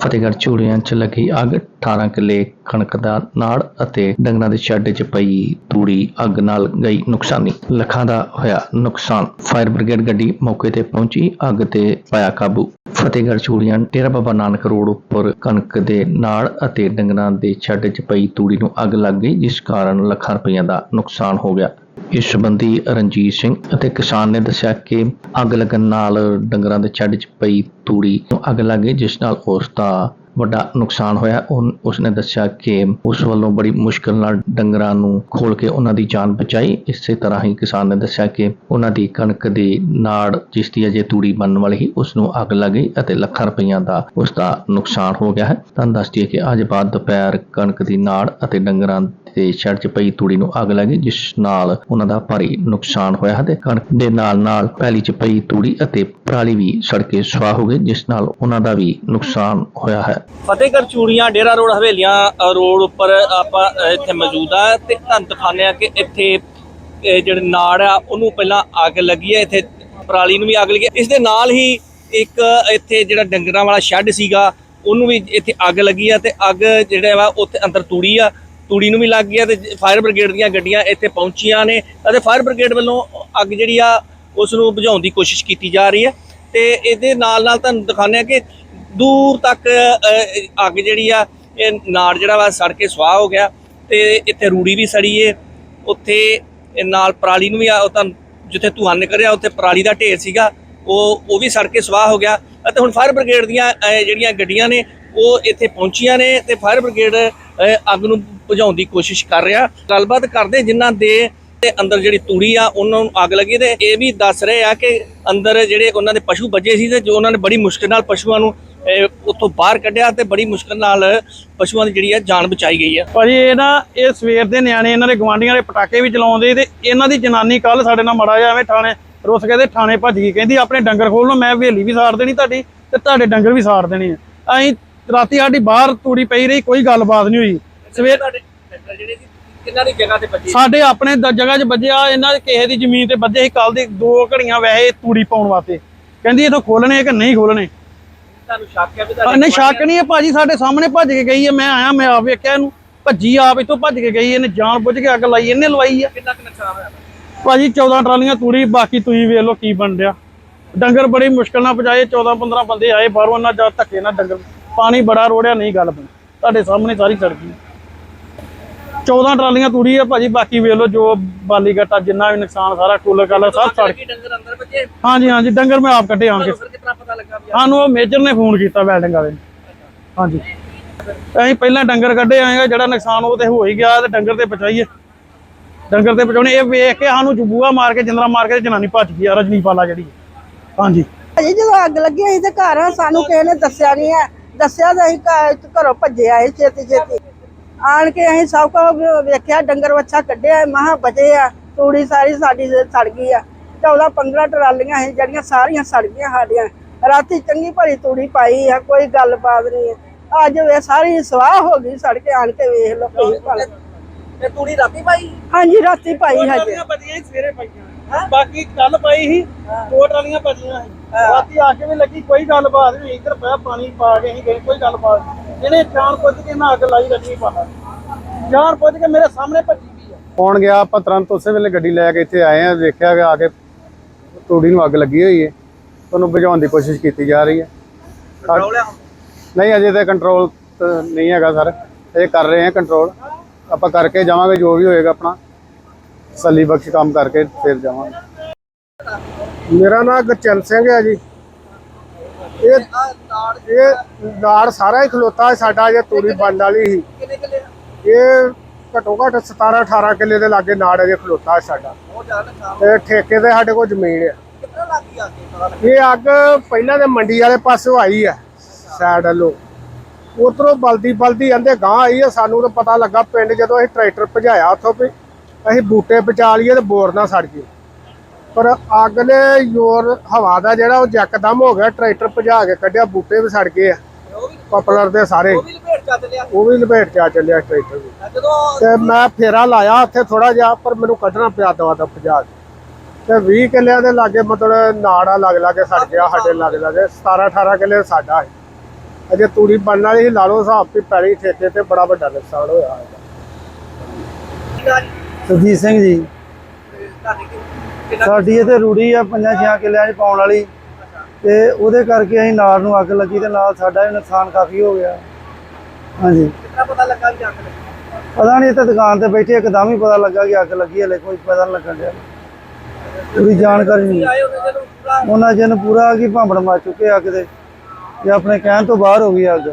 ਫਤਿਹਗੜ੍ਹ ਝੂੜੀਆਂ 'ਚ ਲੱਗੀ ਅੱਗ 18 ਕਿੱਲੇ ਕਣਕ ਦਾ ਨਾੜ ਅਤੇ ਡੰਗਰਾਂ ਦੇ ਸ਼ੈੱਡ 'ਚ ਪਈ ਤੂੜੀ ਅੱਗ ਨਾਲ ਗਈ ਨੁਕਸਾਨੀ। ਲੱਖਾਂ ਦਾ ਹੋਇਆ ਨੁਕਸਾਨ। ਫਾਇਰ ਬ੍ਰਿਗੇਡ ਗੱਡੀ ਮੌਕੇ ਤੇ ਪਹੁੰਚੀ, ਅੱਗ ਤੇ ਪਾਇਆ ਕਾਬੂ। ਫਤਿਹਗੜ੍ਹ ਚੂੜੀਆਂ ਡੇਰਾ ਬਾਬਾ ਨਾਨਕ ਰੋਡ ਉੱਪਰ ਕਣਕ ਦੇ ਨਾਲ ਅਤੇ ਡੰਗਰਾਂ ਦੇ ਛੱਡ 'ਚ ਪਈ ਤੂੜੀ ਨੂੰ ਅੱਗ ਲੱਗ ਗਈ, ਜਿਸ ਕਾਰਨ ਲੱਖਾਂ ਰੁਪਈਆਂ ਦਾ ਨੁਕਸਾਨ ਹੋ ਗਿਆ। ਇਸ ਸੰਬੰਧੀ ਰਣਜੀਤ ਸਿੰਘ ਅਤੇ ਕਿਸਾਨ ਨੇ ਦੱਸਿਆ ਕਿ ਅੱਗ ਲੱਗਣ ਨਾਲ ਡੰਗਰਾਂ ਦੇ ਛੱਡ 'ਚ ਪਈ ਤੂੜੀ ਨੂੰ ਅੱਗ ਲੱਗ ਗਈ, ਜਿਸ ਨਾਲ ਉਸ ਦਾ ਵੱਡਾ ਨੁਕਸਾਨ ਹੋਇਆ। ਉਨ- ਉਸਨੇ ਦੱਸਿਆ ਕਿ ਉਸ ਵੱਲੋਂ ਬੜੀ ਮੁਸ਼ਕਲ ਨਾਲ ਡੰਗਰਾਂ ਨੂੰ ਖੋਲ ਕੇ ਉਹਨਾਂ ਦੀ ਜਾਨ ਬਚਾਈ। ਇਸੇ ਤਰ੍ਹਾਂ ਹੀ ਕਿਸਾਨ ਨੇ ਦੱਸਿਆ ਕਿ ਉਹਨਾਂ ਦੀ ਕਣਕ ਦੀ ਨਾੜ, ਜਿਸ ਦੀ ਅਜੇ ਤੂੜੀ ਬਣਨ ਵਾਲੀ ਸੀ, ਉਸ ਨੂੰ ਅੱਗ ਲੱਗ ਗਈ ਅਤੇ ਲੱਖਾਂ ਰੁਪਈਆਂ ਦਾ ਉਸ ਦਾ ਨੁਕਸਾਨ ਹੋ ਗਿਆ ਹੈ। ਤੁਹਾਨੂੰ ਦੱਸ ਦਈਏ ਕਿ ਅੱਜ ਬਾਅਦ ਦੁਪਹਿਰ ਕਣਕ ਦੀ ਨਾੜ ਅਤੇ ਡੰਗਰਾਂ ਤੇ ਸ਼ਹਿਰ 'ਚ ਪਈ ਤੂੜੀ ਨੂੰ ਅੱਗ ਲੱਗੀ ਜਿਸ ਨਾਲ ਉਹਨਾਂ ਦਾ ਭਾਰੀ ਨੁਕਸਾਨ ਹੋਇਆ ਹੈ ਤੇ ਕਣਕ ਦੇ ਨਾਲ ਨਾਲ ਪੈਲੀ 'ਚ ਪਈ ਤੂੜੀ ਅਤੇ ਪਰਾਲੀ ਵੀ ਸੜ ਕੇ ਸੁਆਹ ਹੋ ਗਈ, ਜਿਸ ਨਾਲ ਉਹਨਾਂ ਦਾ ਵੀ ਨੁਕਸਾਨ ਹੋਇਆ ਹੈ। ਫਤਿਹਗੜ੍ਹ ਚੂੜੀਆਂ, ਡੇਰਾ ਰੋਡ, ਹਵੇਲੀਆਂ ਰੋਡ ਉੱਪਰ ਆਪਾਂ ਇੱਥੇ ਮੌਜੂਦ ਆ ਤੇ ਤੁਹਾਨੂੰ ਦਿਖਾਉਂਦੇ ਆ ਕਿ ਇੱਥੇ ਜਿਹੜੇ ਨਾੜ ਆ, ਉਹਨੂੰ ਪਹਿਲਾਂ ਅੱਗ ਲੱਗੀ ਹੈ ਇੱਥੇ ਪਰਾਲੀ ਨੂੰ ਵੀ ਅੱਗ ਲੱਗੀ ਇਸ ਦੇ ਨਾਲ ਹੀ ਇੱਕ ਇੱਥੇ ਜਿਹੜਾ ਡੰਗਰਾਂ ਵਾਲਾ ਸ਼ੈੱਡ ਸੀਗਾ, ਉਹਨੂੰ ਵੀ ਇੱਥੇ ਅੱਗ ਲੱਗੀ ਆ ਤੇ ਅੱਗ ਜਿਹੜਾ ਵਾ ਉੱਥੇ ਅੰਦਰ ਤੂੜੀ ਆ, ਤੂੜੀ ਨੂੰ ਵੀ ਲੱਗ ਗਈ ਆ ਤੇ ਫਾਇਰ ਬ੍ਰਿਗੇਡ ਦੀਆਂ ਗੱਡੀਆਂ ਇੱਥੇ ਪਹੁੰਚੀਆਂ ਨੇ ਅਤੇ ਫਾਇਰ ਬ੍ਰਿਗੇਡ ਵੱਲੋਂ ਅੱਗ ਜਿਹੜੀ ਆ ਉਸ ਨੂੰ ਬੁਝਾਉਣ ਦੀ ਕੋਸ਼ਿਸ਼ ਕੀਤੀ ਜਾ ਰਹੀ ਹੈ ਤੇ ਇਹਦੇ ਨਾਲ ਨਾਲ ਤੁਹਾਨੂੰ ਦਿਖਾਉਂਦੇ ਆ ਕਿ ਦੂਰ ਤੱਕ ਅੱਗ ਜਿਹੜੀ ਆ, ਇਹ ਨਾੜ ਜਿਹੜਾ ਵਾ ਸੜ ਕੇ ਸੁਆਹ ਹੋ ਗਿਆ ਤੇ ਇੱਥੇ ਰੂੜੀ ਵੀ ਸੜੀ ਏ। ਉੱਥੇ ਨਾਲ ਪਰਾਲੀ ਨੂੰ ਵੀ ਆ, ਉਹ ਤੁਹਾਨੂੰ ਜਿੱਥੇ ਧੂਆਂ ਨਿਕਲਿਆ, ਉੱਥੇ ਪਰਾਲੀ ਦਾ ਢੇਰ ਸੀਗਾ, ਉਹ ਉਹ ਵੀ ਸੜ ਕੇ ਸੁਆਹ ਹੋ ਗਿਆ। ਅਤੇ ਹੁਣ ਫਾਇਰ ਬ੍ਰਿਗੇਡ ਦੀਆਂ ਜਿਹੜੀਆਂ ਗੱਡੀਆਂ ਨੇ, ਉਹ ਇੱਥੇ ਪਹੁੰਚੀਆਂ ਨੇ ਤੇ ਫਾਇਰ ਬ੍ਰਿਗੇਡ ਅੱਗ ਨੂੰ ਬੁਝਾਉਣ ਦੀ ਕੋਸ਼ਿਸ਼ ਕਰ ਰਿਹਾ। ਗੱਲਬਾਤ ਕਰਦੇ ਜਿਨ੍ਹਾਂ ਦੇ ਤੇ ਅੰਦਰ ਜਿਹੜੀ ਤੂੜੀ ਆ, ਉਹਨਾਂ ਨੂੰ ਅੱਗ ਲੱਗੀ ਤੇ ਇਹ ਵੀ ਦੱਸ ਰਹੇ ਆ ਕਿ ਅੰਦਰ ਜਿਹੜੇ ਉਹਨਾਂ ਦੇ ਪਸ਼ੂ ਬੱਜੇ ਸੀ ਤੇ ਜੋ ਉਹਨਾਂ ਨੇ ਬੜੀ ਮੁਸ਼ਕਲ ਨਾਲ ਪਸ਼ੂਆਂ ਨੂੰ ਉੱਥੋਂ ਬਾਹਰ ਕੱਢਿਆ ਤੇ ਬੜੀ ਮੁਸ਼ਕਲ ਨਾਲ ਪਸ਼ੂਆਂ ਦੀ ਜਿਹੜੀ ਆ ਜਾਨ ਬਚਾਈ ਗਈ ਆ ਭਾਜੀ ਇਹ ਨਾ ਇਹ ਸਵੇਰ ਦੇ ਨਿਆਣੇ ਇਹਨਾਂ ਦੇ ਗਵਾਂਢੀਆਂ ਦੇ ਪਟਾਕੇ ਵੀ ਚਲਾਉਂਦੇ ਤੇ ਇਹਨਾਂ ਦੀ ਜਨਾਨੀ ਕੱਲ ਸਾਡੇ ਨਾਲ ਮੜਾ ਜਾ ਐਵੇਂ ਥਾਣੇ ਰੁੱਸ ਕੇ ਤੇ ਥਾਣੇ ਭੱਜ ਗਈ ਕਹਿੰਦੀ ਆਪਣੇ ਡੰਗਰ ਖੋਲ ਲਓ ਮੈਂ ਹਵੇਲੀ ਵੀ ਸਾੜ ਦੇਣੀ ਤੁਹਾਡੀ ਤੇ ਤੁਹਾਡੇ ਡੰਗਰ ਵੀ ਸਾੜ ਦੇਣੇ ਆ। ਅਸੀਂ ਰਾਤੀ ਸਾਡੀ ਬਾਹਰ ਤੂੜੀ ਪਈ ਰਹੀ ਕੋਈ ਗੱਲਬਾਤ ਨਹੀਂ ਹੋਈ। ਸਵੇਰ ਜਿਹੜੇ ਕਿੰਨਾਂ ਦੀ ਜਗ੍ਹਾ ਤੇ ਬੱਜੇ ਸਾਡੇ ਆਪਣੇ ਦ- ਜਗ੍ਹਾ 'ਚ ਵੱਜਿਆ ਇਹਨਾਂ ਦੇ ਕਿਸੇ ਦੀ ਜ਼ਮੀਨ ਤੇ ਵੱਜੇ ਸੀ ਕੱਲ ਦੀ ਦੋ ਘੜੀਆਂ ਵੈਸੇ ਤੂੜੀ ਪਾਉਣ ਵਾਸਤੇ। ਕਹਿੰਦੀ ਇਥੋਂ ਖੋਲਣੇ ਕਿ ਨਹੀਂ ਖੋਲਣੇ ਤੁਹਾਨੂੰ ਸ਼ੱਕ ਹੈ ਵੀ ਹਾਂ, ਨਹੀਂ ਸ਼ੱਕ ਨਹੀਂ ਹੈ ਭਾਜੀ ਸਾਡੇ ਸਾਹਮਣੇ ਭੱਜ ਕੇ ਗਈ ਹੈ ਮੈਂ ਆਇਆ ਮੈਂ ਆਪ ਵੇਖਿਆ ਇਹਨੂੰ ਭੱਜੀ ਆਪ ਇਥੋਂ ਭੱਜ ਕੇ ਗਈ ਇਹਨੇ ਜਾਣ ਬੁੱਝ ਕੇ ਅੱਗ ਲਾਈ ਇਹਨੇ ਲਵਾਈ ਆ। ਕਿੰਨਾ ਕੁ ਨੁਕਸਾਨ ਹੋਇਆ ਭਾਜੀ? 14 ਟਰਾਲੀਆਂ ਤੂੜੀ ਬਾਕੀ ਤੁਸੀਂ ਵੇਖ ਲਓ ਕੀ ਬਣ ਰਿਹਾ। ਡੰਗਰ ਬੜੀ ਮੁਸ਼ਕਲ ਨਾਲ ਪਜਾਏ 14 15 ਬੰਦੇ ਆਏ ਬਾਹਰੋਂ ਉਹਨਾਂ ਜਾ ਧੱਕੇ ਨਾਲ ਡੰਗਰ ਪਾਣੀ ਬੜਾ ਰੋੜਿਆ ਨਹੀਂ ਗੱਲ ਬਣੀ। ਤੁਹਾਡੇ ਸਾਹਮਣੇ ਸਾਰੀ ਸੜਕੀ 14 ਟਰਾਲੀਆਂ ਤੂੜੀ ਆ ਭਾਜੀ ਬਾਕੀ ਵੇਖ ਲਓ ਜੋ ਬਾਲੀ ਗੱਟਾ ਜਿੰਨਾ ਵੀ ਨੁਕਸਾਨ ਸਾਰਾ ਕੂਲਰ ਕਾਲਰ ਸਭ ਸੜ ਹਾਂਜੀ ਹਾਂਜੀ ਡੰਗਰ ਮੈਂ ਆਪ ਕੱਢੇ ਆਣ ਕੇ ਪਤਾ ਲੱਗਾ ਵੀ ਸਾਨੂੰ ਉਹ ਮੇਜਰ ਨੇ ਫੋਨ ਕੀਤਾ ਵੈਲਡਿੰਗ ਵਾਲੇ ਨੇ। ਹਾਂਜੀ। ਅਸੀਂ ਪਹਿਲਾਂ ਡੰਗਰ ਕੱਢੇ ਆਏਗਾ ਜਿਹੜਾ ਨੁਕਸਾਨ ਉਹ ਤੇ ਹੋ ਹੀ ਗਿਆ ਤੇ ਡੰਗਰ ਤੇ ਬਚਾਈਏ ਡੰਗਰ ਤੇ ਬਚਾਉਣੇ ਇਹ ਵੇਖ ਕੇ ਸਾਨੂੰ ਜਬੂਆ ਮਾਰ ਕੇ ਜਿੰਦਰਾ ਮਾਰ ਕੇ ਜਨਾਨੀ ਭੱਜ ਗਈ ਆ ਰਜਨੀਪਾਲਾ ਜਿਹੜੀ। ਹਾਂਜੀ। ਭਾਜੀ ਜਦੋਂ ਅੱਗ ਲੱਗੀ ਅਸੀਂ ਤੇ ਘਰ ਸਾਨੂੰ ਕਿਸੇ ਨੇ ਦੱਸਿਆ ਨਹੀਂ ਹੈ ਦੱਸਿਆ ਤਾਂ ਅਸੀਂ ਘਰ- ਘਰੋਂ ਭੱਜੇ ਆਏ ਛੇਤੀ ਛੇਤੀ ਆਣ ਕੇ ਅਸੀਂ ਸਭ ਕੁਝ ਵੇਖਿਆ ਡੰਗਰ ਵੱਛਾ ਕੱਢਿਆ ਮਹਾ ਬਚੇ ਆ ਤੂੜੀ ਸਾਰੀ ਸਾਡੀ ਸੜ ਗਈ ਆ। 14 15 ਟਰਾਲੀਆਂ ਸੀ ਜਿਹੜੀਆਂ ਸਾਰੀਆਂ ਸੜ ਗਈਆਂ ਸਾਡੀਆਂ। ਰਾਤੀ ਚੰਗੀ ਭਲੀ ਤੂੜੀ ਪਾਈ ਆ ਕੋਈ ਗੱਲਬਾਤ ਨਹੀਂ ਹੈ। ਅੱਜ ਵੇ ਸਾਰੀ ਸਵਾਹ ਹੋ ਗਈ ਸੜ ਕੇ ਆਣ ਕੇ ਵੇਖ ਲਓ ਕੀ ਭਲਾ। ਤੇ ਤੂੜੀ ਰਾਤੀ ਪਾਈ? ਹਾਂਜੀ ਰਾਤੀ ਪਾਈ ਹਜੇ। ਭੱਜੀਆਂ ਸੀ ਸਵੇਰੇ ਪਈਆਂ। ਬਾਕੀ ਕੱਲ ਪਈ ਸੀ ਦੋ ਟਰਾਲੀਆਂ ਸੀ। ਰਾਤੀ ਆ ਕੇ ਵੀ ਲੱਗੀ ਕੋਈ ਗੱਲਬਾਤ ਨਹੀਂ ਇੱਧਰ ਪਿਆ ਪਾਣੀ ਪਾ ਕੇ ਅਸੀਂ ਗਏ ਕੋਈ ਗੱਲਬਾਤ। ਇਹਨੇ ਜਾਣ ਪੁੱਛ ਕੇ ਨਾ ਅੱਗ ਲਾਈ ਰੱਖੀ ਪਾਣਾ ਜਾਣ ਪੁੱਛ ਕੇ ਮੇਰੇ ਸਾਹਮਣੇ ਭੱਜੀ ਗਈ ਆ। ਕੌਣ ਗਿਆ? ਆਪਾਂ ਤੁਰੰਤ ਉਸੇ ਵੇਲੇ ਗੱਡੀ ਲੈ ਕੇ ਇੱਥੇ ਆਏ ਆ ਵੇਖਿਆ ਕਿ ਆ ਕੇ ਤੂੜੀ ਨੂੰ ਅੱਗ ਲੱਗੀ ਹੋਈ ਹੈ ਉਹਨੂੰ ਬੁਝਾਉਣ ਦੀ ਕੋਸ਼ਿਸ਼ ਕੀਤੀ ਜਾ ਰਹੀ ਹੈ। ਨਹੀਂ ਅਜੇ ਤੇ ਕੰਟਰੋਲ ਨਹੀਂ ਹੈਗਾ ਸਰ। ਇਹ ਕਰ ਰਹੇ ਆ ਕੰਟਰੋਲ ਆਪਾਂ ਕਰਕੇ ਜਾਵਾਂਗੇ ਜੋ ਵੀ ਹੋਏਗਾ ਆਪਣਾ। ਸੱਲੀ ਬਖਸ਼ ਕੰਮ ਕਰਕੇ ਫਿਰ ਜਾਵਾਂਗੇ। ਮੇਰਾ ਨਾਮ ਗੁਰਚਰਨ ਸਿੰਘ ਹੈ ਜੀ। ਇਹ ਇਹ ਨਾੜ ਸਾਰਾ ਹੀ ਖਲੋਤਾ ਹੈ ਸਾਡਾ ਜੇ ਤੂੜੀ ਬਣਨ ਵਾਲੀ ਸੀ ਇਹ ਘੱਟੋ ਘੱਟ 17 18 ਕਿੱਲੇ ਦੇ ਲਾਗੇ ਨਾੜ ਅਜੇ ਖਲੋਤਾ ਹੈ ਸਾਡਾ। ਤੇ ਠੇਕੇ ਤੇ ਸਾਡੇ ਕੋਲ ਜ਼ਮੀਨ ਹੈ। ਅੱਗੇ ਇਹ ਅੱਗ ਪਹਿਲਾਂ ਤੇ ਮੰਡੀ ਵਾਲੇ ਪਾਸੋਂ ਆਈ ਹੈ ਸਾਈਡ ਵੱਲੋਂ। ਉਧਰੋਂ ਬਲਦੀ ਬਲਦੀ ਆਂਦੇ ਗਾਂ ਆਈ ਹੈ ਸਾਨੂੰ ਤਾਂ ਪਤਾ ਲੱਗਾ ਪਿੰਡ ਜਦੋਂ ਅਸੀਂ ਟਰੈਕਟਰ ਭਜਾਇਆ ਉੱਥੋਂ ਵੀ ਅਸੀਂ ਬੂਟੇ ਬਚਾ ਲਈਏ ਤੇ ਬੋਰ ਨਾ ਸੜ ਗਏ ਪਰ ਅੱਗ ਨੇ ਜ਼ੋਰ ਹਵਾ ਦਾ ਜਿਹੜਾ ਉਹ ਜੱਕਦਮ ਹੋ ਗਿਆ ਟਰੈਕਟਰ ਭਜਾ ਕੇ ਕੱਢਿਆ ਬੂਟੇ ਵੀ ਸੜ ਗਏ ਆ। ਉਹ ਵੀ ਪਪਲਰ ਦੇ ਸਾਰੇ। ਉਹ ਵੀ ਲਪੇਟ ਚੱਲ ਲਿਆ ਉਹ ਵੀ ਲਪੇਟ ਚ ਆ ਚੱਲਿਆ ਟਰੈਕਟਰ ਵੀ। ਜਦੋਂ ਤੇ ਮੈਂ ਫੇਰਾ ਲਾਇਆ ਉੱਥੇ ਥੋੜਾ ਜਿਹਾ ਪਰ ਮੈਨੂੰ ਕੱਢਣਾ ਪਿਆ ਦਵਾ ਦਾ ਭਜਾ ਕੇ। ਤੇ 20 ਕਿੱਲਿਆਂ ਦੇ ਲਾਗੇ ਮਤਲਬ ਨਾੜਾ ਲੱਗ ਲੱਗੇ ਸੜ ਗਿਆ ਸਾਡੇ ਲੱਗ ਲੱਗੇ। 17 18 ਕਿੱਲੇ ਸਾਡਾ ਹੈ ਅਜੇ ਤੂੜੀ ਬਣਨ ਵਾਲੀ ਸੀ ਲਾ ਲਓ ਹਿਸਾਬ ਵੀ ਪੈਲੀ ਠੇਕੇ ਤੇ ਬੜਾ ਵੱਡਾ ਨੁਕਸਾਨ ਹੋਇਆ ਸੁਰਜੀਤ ਸਿੰਘ ਜੀ। ਸਾਡੀ ਇੱਥੇ ਰੂੜੀ ਆ ਪੰਜਾਂ ਛਿਆਂ ਕਿੱਲਿਆਂ 'ਚ ਪਾਉਣ ਵਾਲੀ। ਤੇ ਉਹਦੇ ਕਰਕੇ ਅਸੀਂ ਨਾੜ ਨੂੰ ਅੱਗ ਲੱਗੀ ਤੇ ਨਾਲ ਸਾਡਾ ਵੀ ਨੁਕਸਾਨ ਕਾਫੀ ਹੋ ਗਿਆ। ਹਾਂਜੀ। ਕਿੰਨਾ ਪਤਾ ਲੱਗਾ ਵੀ ਅੱਗ ਲੱਗੀ? ਪਤਾ ਨਹੀਂ ਇੱਥੇ ਦੁਕਾਨ ਤੇ ਬੈਠੇ ਇੱਕਦਮ ਹੀ ਪਤਾ ਲੱਗਾ ਕਿ ਅੱਗ ਲੱਗੀ ਹਲੇ ਕੋਈ ਪਤਾ ਨਹੀਂ ਲੱਗਣ ਡਿਆ। ਪੂਰੀ ਜਾਣਕਾਰੀ ਨਹੀਂ। ਉਹਨੇ ਜਨ ਪੂਰਾ ਕੀ ਭਾਂਬੜ ਮਾ ਚੁੱਕੇ ਅੱਗ ਦੇ ਤੇ ਆਪਣੇ ਕਹਿਣ ਤੋਂ ਬਾਹਰ ਹੋ ਗਈ ਅੱਗ।